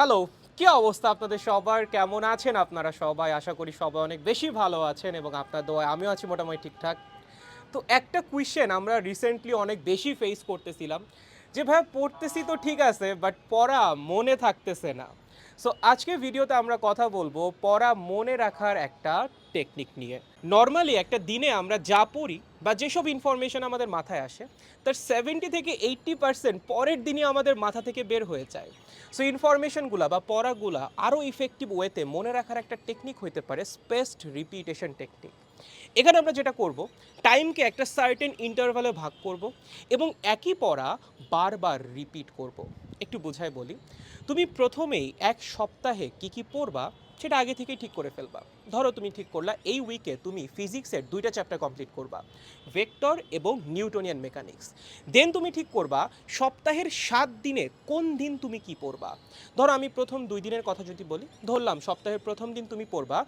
Hello কি অবস্থা আপনাদের সবার? কেমন আছেন আপনারা সবাই? আশা করি সবাই অনেক বেশি ভালো আছেন এবং আপনার দোয়ায় আমিও আছি মোটামুটি ঠিকঠাক। তো একটা কোয়েশ্চেন আমরা রিসেন্টলি অনেক বেশি ফেস করতেছিলাম। যে ভাই পড়তেছি তো ঠিক আছে বাট পড়া মনে থাকতেছে না। সো আজকে ভিডিওতে আমরা কথা বলব পড়া মনে রাখার একটা টেকনিক নিয়ে। নর্মালি একটা দিনে আমরা যা পড়ি বা যেসব ইনফরমেশন আমাদের মাথায় আসে, তার সেভেন্টি থেকে এইট্টি পার্সেন্ট পরের দিনই আমাদের মাথা থেকে বের হয়ে যায়। সো ইনফরমেশনগুলা বা পড়াগুলা আরও ইফেক্টিভ ওয়েতে মনে রাখার একটা টেকনিক হতে পারে স্পেসড রিপিটেশন টেকনিক এখানে আমরা যেটা করব টাইমকে একটা সার্টেন ইন্টারভ্যালে ভাগ করব এবং একই পড়া বারবার রিপিট করব। একটু বোঝায় বলি। তুমি প্রথমেই এক সপ্তাহে কি কি পড়বা সেটা আগে থেকেই ঠিক করে ফেলবা। ধরো তুমি ঠিক করলা এই উইকে তুমি ফিজিক্সের দুইটা চ্যাপ্টার কমপ্লিট করবা ভেক্টর এবং নিউটনিয়ান মেকানিক্স দেন তুমি ঠিক করবা সপ্তাহের সাত দিনে কোন দিন তুমি কি পড়বা। ধরো আমি প্রথম দুই দিনের কথা যদি বলি, ধরলাম সপ্তাহের প্রথম দিন তুমি পড়বা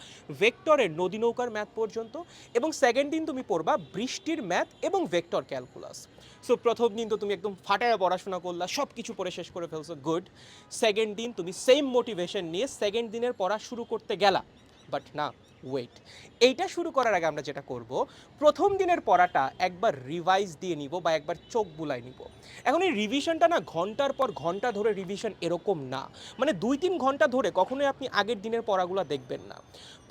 ভেক্টরের নদী নৌকার ম্যাথ পর্যন্ত এবং সেকেন্ড দিন তুমি পড়বা বৃষ্টির ম্যাথ এবং ভেক্টর ক্যালকুলাস সো প্রথম দিন তো তুমি একদম ফাটায় পড়াশোনা করলা সব কিছু পড়ে শেষ করে ফেলছো গুড সেকেন্ড দিন তুমি সেম মোটিভেশন নিয়ে সেকেন্ড দিনের পড়া শুরু করতে গেলা বাট না ওয়েট এইটা শুরু করার আগে আমরা যেটা করব, প্রথম দিনের পড়াটা একবার রিভাইজ দিয়ে নিব বা একবার চোখ বুলাই নিব। এখন এই রিভিশনটা না ঘণ্টার পর ঘণ্টা ধরে রিভিশন এরকম না। মানে দুই তিন ঘণ্টা ধরে কখনোই আপনি আগের দিনের পড়াগুলো দেখবেন না।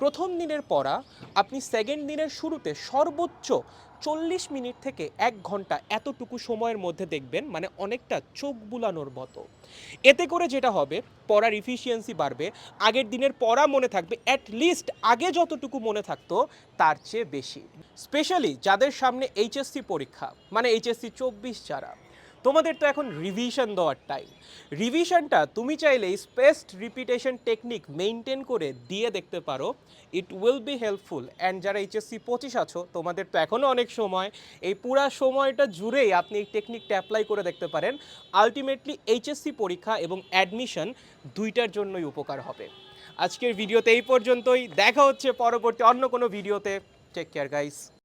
প্রথম দিনের পড়া আপনি সেকেন্ড দিনের শুরুতে সর্বোচ্চ চল্লিশ মিনিট থেকে এক ঘণ্টা এতটুকু সময়ের মধ্যে দেখবেন মানে অনেকটা চোখ বুলানোর মতো। এতে করে যেটা হবে, পড়ার ইফিসিয়েন্সি বাড়বে, আগের দিনের পড়া মনে থাকবে অ্যাট লিস্ট আগে যতটুকু মনে থাকতো, তার চেয়ে বেশি। স্পেশালি যাদের সামনে এইচএসসি পরীক্ষা মানে এইচএসসি চব্বিশ যারা তোমাদের তো এখন রিভিশন দেওয়ার টাইম রিভিশনটা তুমি চাইলে স্পেসড রিপিটেশন টেকনিক মেনটেন করে দিয়ে দেখতে পারো। It will be helpful and যারা এইচএসসি পঁচিশ আছো, তোমাদের তো এখনও অনেক সময়। এই পুরা সময়টা জুড়েই আপনি এই টেকনিকটা অ্যাপ্লাই করে দেখতে পারেন। আলটিমেটলি এইচএসসি পরীক্ষা এবং অ্যাডমিশন দুইটার জন্যই উপকার হবে। আজকের ভিডিওতে এই পর্যন্তই। দেখা হচ্ছে পরবর্তী অন্য কোনো ভিডিওতে টেক কেয়ার গাইস